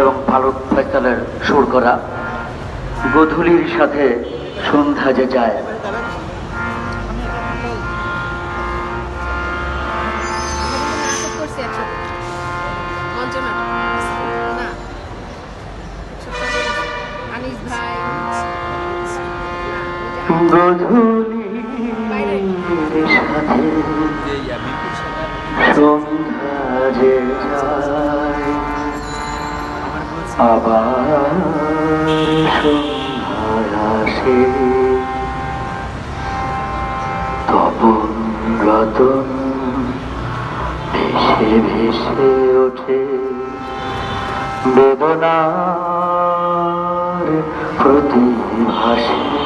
এবং ফারুক ফয়সালের সুর করা। গধূলির সাথে সন্ধ্যা যে যায়। সাথে সন্ধ্যা যে যায়। আবার ভেসে ভেসে ওঠে বেদনার প্রতিভাসে। কান্না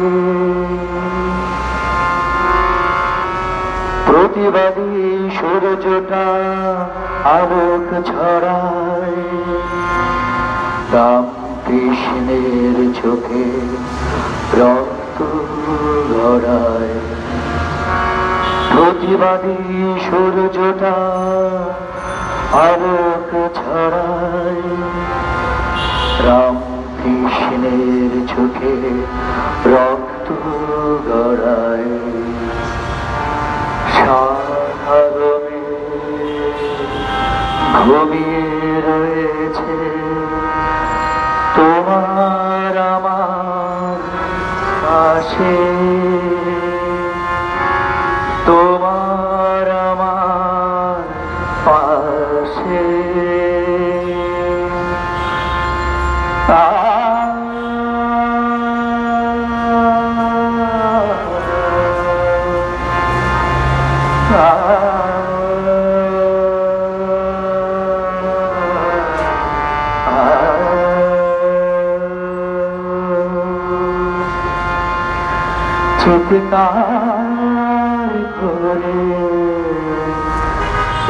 প্রতিবাদী সূর্যটা আলোক ছড়ায়। রাম কৃষ্ণের চোখে রক্ত ধরায় প্রতিবাদী সূর্যটা আলোক ছড়ায়। রাম কৃষ্ণের চোখে রক্ত গড়ায়। সাধারণে ঘুমিয়ে রয়েছে তোমার আমার পাশে তোমার আমার পাশে চিৎকার हुक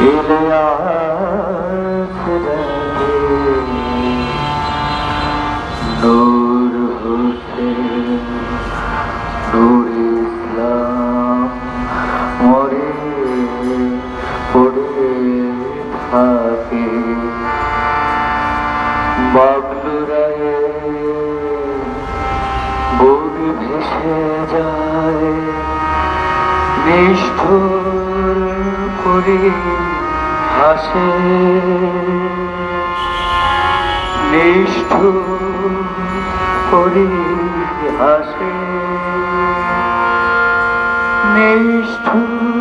इला বাবলু রায়ে যায় নিষ্ঠুর করে হাসে। নিষ্ঠুর করে হাসে। নিষ্ঠুর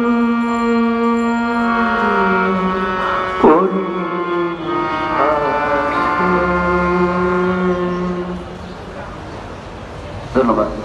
ধন্যবাদ